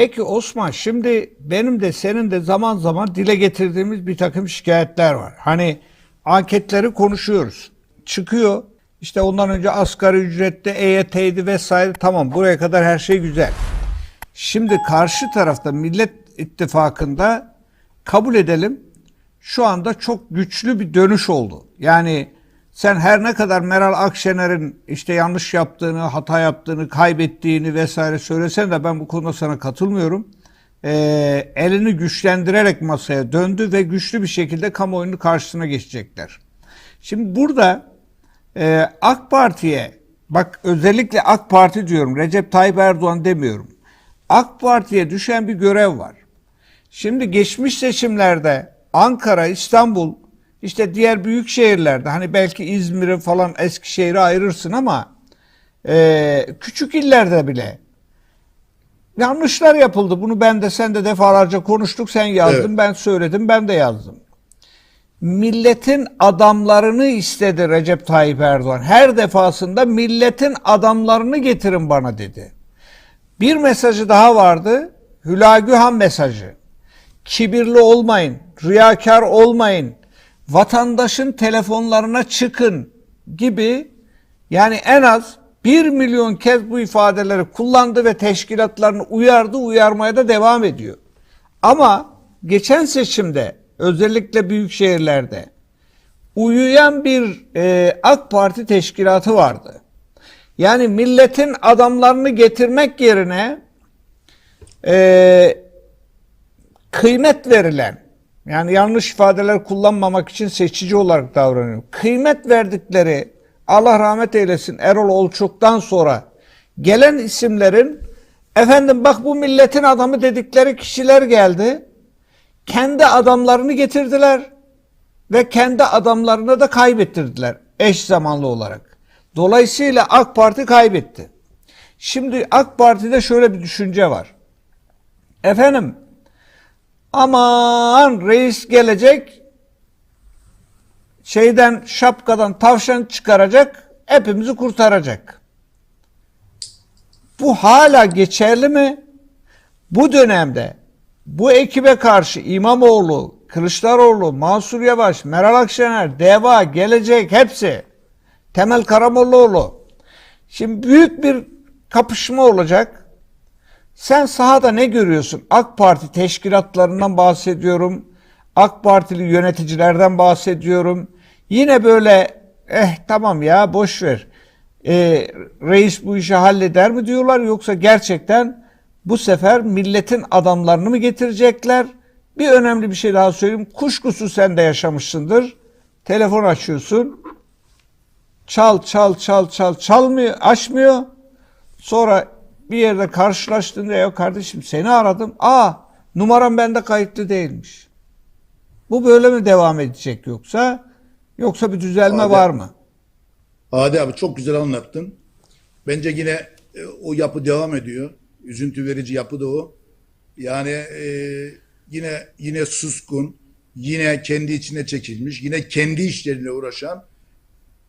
Peki Osman şimdi benim de senin de zaman zaman dile getirdiğimiz bir takım şikayetler var. Hani anketleri konuşuyoruz. Çıkıyor işte ondan önce asgari ücrette EYT'ydi vesaire tamam buraya kadar her şey güzel. Şimdi karşı tarafta Millet İttifakı'nda kabul edelim şu anda çok güçlü bir dönüş oldu. Yani sen her ne kadar Meral Akşener'in işte yanlış yaptığını, hata yaptığını, kaybettiğini vesaire söylesen de ben bu konuda sana katılmıyorum. Ee, elini güçlendirerek masaya döndü ve güçlü bir şekilde kamuoyunun karşısına geçecekler. Şimdi burada e, AK Parti'ye bak özellikle AK Parti diyorum Recep Tayyip Erdoğan demiyorum. AK Parti'ye düşen bir görev var. Şimdi geçmiş seçimlerde Ankara, İstanbul, işte diğer büyük şehirlerde hani belki İzmir'i falan Eskişehir'i ayırırsın ama e, küçük illerde bile yanlışlar yapıldı. Bunu ben de sen de defalarca konuştuk. Sen yazdın, Evet. ben söyledim, ben de yazdım. Milletin adamlarını istedi Recep Tayyip Erdoğan. Her defasında milletin adamlarını getirin bana dedi. Bir mesajı daha vardı. Hülagü Han mesajı. Kibirli olmayın, riyakar olmayın, vatandaşın telefonlarına çıkın gibi yani en az 1 milyon kez bu ifadeleri kullandı ve teşkilatlarını uyardı, uyarmaya da devam ediyor. Ama geçen seçimde özellikle büyük şehirlerde uyuyan bir e, AK Parti teşkilatı vardı. Yani milletin adamlarını getirmek yerine e, kıymet verilen yani yanlış ifadeler kullanmamak için seçici olarak davranıyor. Kıymet verdikleri Allah rahmet eylesin Erol Olçuk'tan sonra gelen isimlerin efendim bak bu milletin adamı dedikleri kişiler geldi. Kendi adamlarını getirdiler ve kendi adamlarını da kaybettirdiler eş zamanlı olarak. Dolayısıyla AK Parti kaybetti. Şimdi AK Parti'de şöyle bir düşünce var. Efendim aman reis gelecek şeyden şapkadan tavşan çıkaracak hepimizi kurtaracak. Bu hala geçerli mi? Bu dönemde bu ekibe karşı İmamoğlu, Kılıçdaroğlu, Mansur Yavaş, Meral Akşener, DEVA, Gelecek hepsi Temel Karamollaoğlu. Şimdi büyük bir kapışma olacak. Sen sahada ne görüyorsun? AK Parti teşkilatlarından bahsediyorum. AK Partili yöneticilerden bahsediyorum. Yine böyle eh tamam ya boş ver. Eh, reis bu işi halleder mi diyorlar yoksa gerçekten bu sefer milletin adamlarını mı getirecekler? Bir önemli bir şey daha söyleyeyim. Kuşkusu sen de yaşamışsındır. Telefon açıyorsun. Çal çal çal çal çalmıyor, açmıyor. Sonra bir yerde karşılaştığında ya kardeşim seni aradım. Aa numaram bende kayıtlı değilmiş. Bu böyle mi devam edecek yoksa? Yoksa bir düzelme Abi- var mı? Adi abi çok güzel anlattın. Bence yine e, o yapı devam ediyor. Üzüntü verici yapı da o. Yani e, yine yine suskun, yine kendi içine çekilmiş, yine kendi işleriyle uğraşan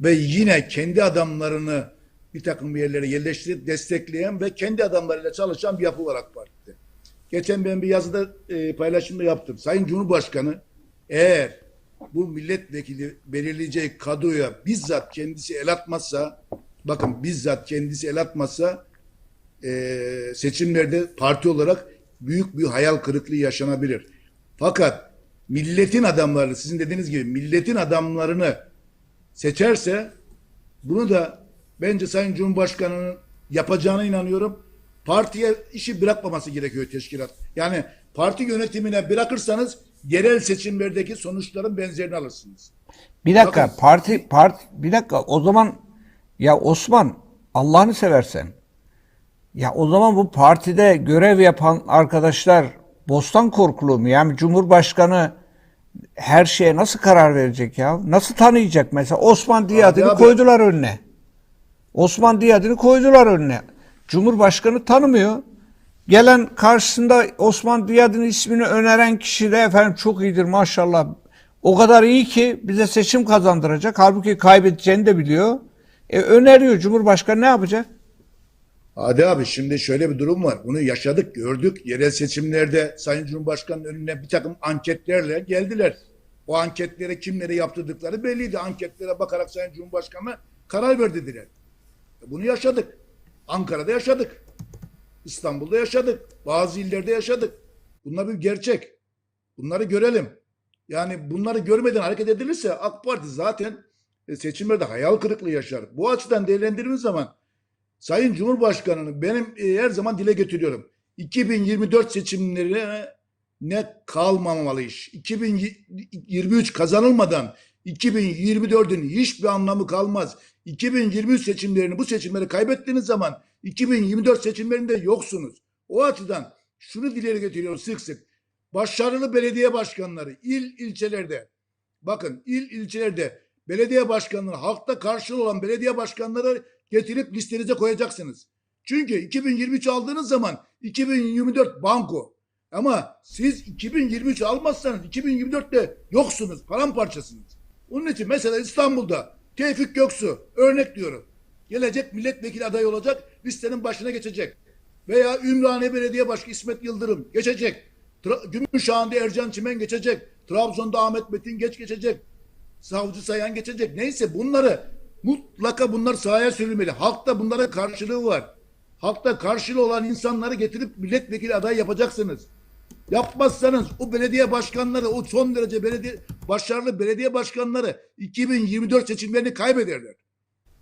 ve yine kendi adamlarını bir takım yerlere yerleştirip destekleyen ve kendi adamlarıyla çalışan bir yapı var AK Parti'de. Geçen ben bir yazıda e, paylaşımda yaptım. Sayın Cumhurbaşkanı eğer bu milletvekili belirleyeceği kadroya bizzat kendisi el atmazsa bakın bizzat kendisi el atmazsa e, seçimlerde parti olarak büyük bir hayal kırıklığı yaşanabilir. Fakat milletin adamlarını sizin dediğiniz gibi milletin adamlarını seçerse bunu da bence Sayın Cumhurbaşkanı'nın yapacağına inanıyorum. Partiye işi bırakmaması gerekiyor teşkilat. Yani parti yönetimine bırakırsanız yerel seçimlerdeki sonuçların benzerini alırsınız. Bir dakika Bakın- parti parti bir dakika o zaman ya Osman Allah'ını seversen ya o zaman bu partide görev yapan arkadaşlar bostan korkulu mu? Yani Cumhurbaşkanı her şeye nasıl karar verecek ya? Nasıl tanıyacak mesela? Osman Diyadin'i abi- koydular önüne. Osman Diyadin'i koydular önüne. Cumhurbaşkanı tanımıyor. Gelen karşısında Osman Diyadin ismini öneren kişi de efendim çok iyidir maşallah. O kadar iyi ki bize seçim kazandıracak. Halbuki kaybedeceğini de biliyor. E, öneriyor Cumhurbaşkanı ne yapacak? Hadi abi şimdi şöyle bir durum var. Bunu yaşadık, gördük. Yerel seçimlerde Sayın Cumhurbaşkanı'nın önüne bir takım anketlerle geldiler. O anketlere kimlere yaptırdıkları belliydi. Anketlere bakarak Sayın Cumhurbaşkanı'na karar ver dediler. Bunu yaşadık. Ankara'da yaşadık. İstanbul'da yaşadık. Bazı illerde yaşadık. Bunlar bir gerçek. Bunları görelim. Yani bunları görmeden hareket edilirse AK Parti zaten e, seçimlerde hayal kırıklığı yaşar. Bu açıdan değerlendirdiğimiz zaman Sayın Cumhurbaşkanı'nın benim e, her zaman dile getiriyorum. 2024 seçimlerine ne kalmamalı iş. 2023 kazanılmadan 2024'ün hiçbir anlamı kalmaz. 2023 seçimlerini bu seçimleri kaybettiğiniz zaman 2024 seçimlerinde yoksunuz. O açıdan şunu dile getiriyorum sık sık. Başarılı belediye başkanları il ilçelerde bakın il ilçelerde belediye başkanları halkta karşılığı olan belediye başkanları getirip listenize koyacaksınız. Çünkü 2023 aldığınız zaman 2024 banko. Ama siz 2023 almazsanız 2024'te yoksunuz, paramparçasınız. Onun için mesela İstanbul'da Tevfik Göksu örnek diyorum. Gelecek milletvekili adayı olacak, listenin başına geçecek. Veya Ümraniye Belediye Başkanı İsmet Yıldırım geçecek. Tra- Gümüşhane'de Ercan Çimen geçecek. Trabzon'da Ahmet Metin geç geçecek. Savcı Sayan geçecek. Neyse bunları mutlaka bunlar sahaya sürülmeli. Halkta bunlara karşılığı var. Halkta karşılığı olan insanları getirip milletvekili adayı yapacaksınız. Yapmazsanız o belediye başkanları, o son derece belediye başarılı belediye başkanları 2024 seçimlerini kaybederler.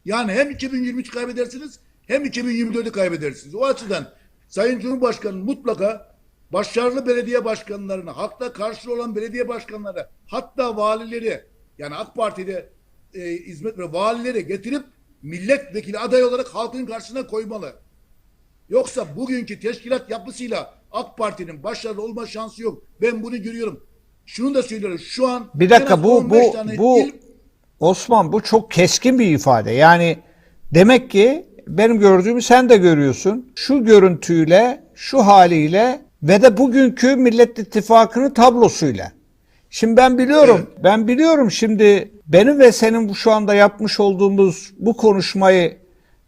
Yani hem 2023 kaybedersiniz hem 2024'ü kaybedersiniz. O açıdan Sayın Cumhurbaşkanı mutlaka başarılı belediye başkanlarını, halkta karşılığı olan belediye başkanları, hatta valileri yani AK Parti'de e, hizmet ve valileri getirip milletvekili aday olarak halkın karşısına koymalı. Yoksa bugünkü teşkilat yapısıyla AK Parti'nin başarılı olma şansı yok. Ben bunu görüyorum. Şunu da söylüyorum. Şu an Bir dakika bu 15 bu bu il- Osman bu çok keskin bir ifade. Yani demek ki benim gördüğümü sen de görüyorsun. Şu görüntüyle, şu haliyle ve de bugünkü Millet İttifakı'nın tablosuyla. Şimdi ben biliyorum, ben biliyorum şimdi benim ve senin bu şu anda yapmış olduğumuz bu konuşmayı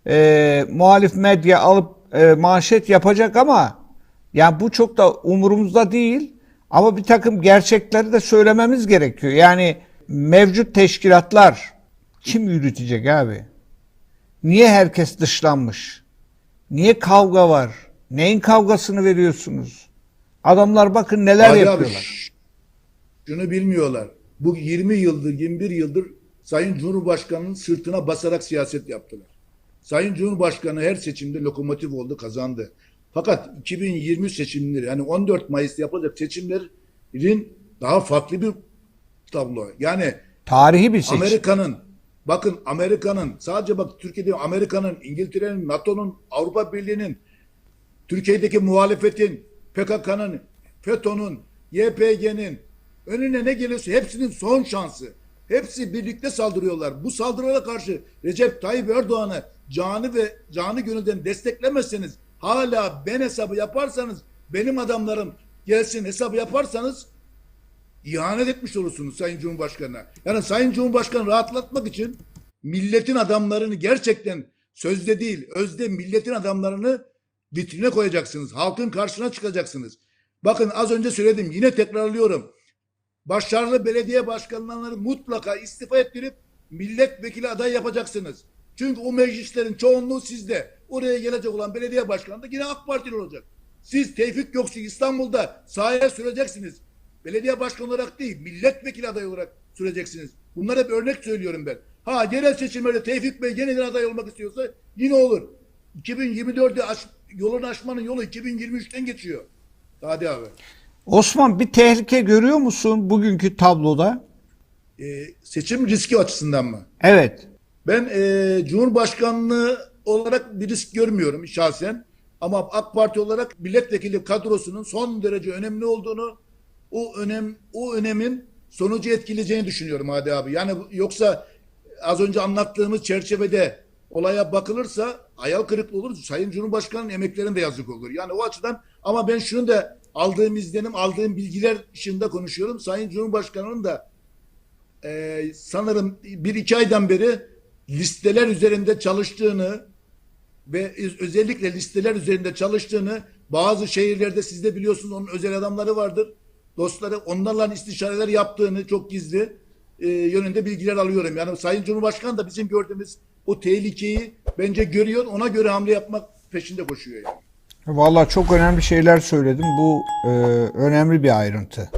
e, muhalif medya alıp e, manşet yapacak ama yani bu çok da umurumuzda değil. Ama bir takım gerçekleri de söylememiz gerekiyor. Yani mevcut teşkilatlar kim yürütecek abi? Niye herkes dışlanmış? Niye kavga var? Neyin kavgasını veriyorsunuz? Adamlar bakın neler abi, yapıyorlar. şş, şunu bilmiyorlar. Bu 20 yıldır, 21 yıldır Sayın Cumhurbaşkanı'nın sırtına basarak siyaset yaptılar. Sayın Cumhurbaşkanı her seçimde lokomotif oldu, kazandı. Fakat 2023 seçimleri, yani 14 Mayıs'ta yapılacak seçimlerin daha farklı bir tablo. Yani Tarihi bir seçim. Amerika'nın bakın Amerika'nın sadece bak Türkiye'de Amerika'nın, İngiltere'nin, NATO'nun, Avrupa Birliği'nin, Türkiye'deki muhalefetin, PKK'nın, FETÖ'nün, YPG'nin önüne ne geliyorsa hepsinin son şansı. Hepsi birlikte saldırıyorlar. Bu saldırılara karşı Recep Tayyip Erdoğan'ı canı ve canı gönülden desteklemezseniz hala ben hesabı yaparsanız benim adamlarım gelsin hesabı yaparsanız ihanet etmiş olursunuz Sayın Cumhurbaşkanı'na. Yani Sayın Cumhurbaşkanı rahatlatmak için milletin adamlarını gerçekten sözde değil, özde milletin adamlarını vitrine koyacaksınız. Halkın karşısına çıkacaksınız. Bakın az önce söyledim, yine tekrarlıyorum. Başarılı belediye başkanlarını mutlaka istifa ettirip milletvekili aday yapacaksınız. Çünkü o meclislerin çoğunluğu sizde. Oraya gelecek olan belediye başkanı da yine AK Partili olacak. Siz Tevfik Göksu İstanbul'da sahaya süreceksiniz. Belediye başkanı olarak değil, milletvekili adayı olarak süreceksiniz. Bunlar hep örnek söylüyorum ben. Ha genel seçimlerde Tevfik Bey yeniden aday olmak istiyorsa yine olur. 2024'de aş, yolunu aşmanın yolu 2023'ten geçiyor. Hadi abi. Osman bir tehlike görüyor musun bugünkü tabloda? Ee, seçim riski açısından mı? Evet. Ben e, Cumhurbaşkanlığı olarak bir risk görmüyorum şahsen. Ama AK Parti olarak milletvekili kadrosunun son derece önemli olduğunu, o önem o önemin sonucu etkileyeceğini düşünüyorum Hadi abi. Yani yoksa az önce anlattığımız çerçevede olaya bakılırsa hayal kırıklığı olur. Sayın Cumhurbaşkanı'nın emeklerine de yazık olur. Yani o açıdan ama ben şunu da aldığım izlenim, aldığım bilgiler dışında konuşuyorum. Sayın Cumhurbaşkanı'nın da e, sanırım bir iki aydan beri listeler üzerinde çalıştığını ve öz- özellikle listeler üzerinde çalıştığını bazı şehirlerde siz de biliyorsunuz onun özel adamları vardır. Dostları onlarla istişareler yaptığını çok gizli e, yönünde bilgiler alıyorum. Yani Sayın Cumhurbaşkanı da bizim gördüğümüz o tehlikeyi bence görüyor. Ona göre hamle yapmak peşinde koşuyor yani. Vallahi çok önemli şeyler söyledim. Bu e, önemli bir ayrıntı.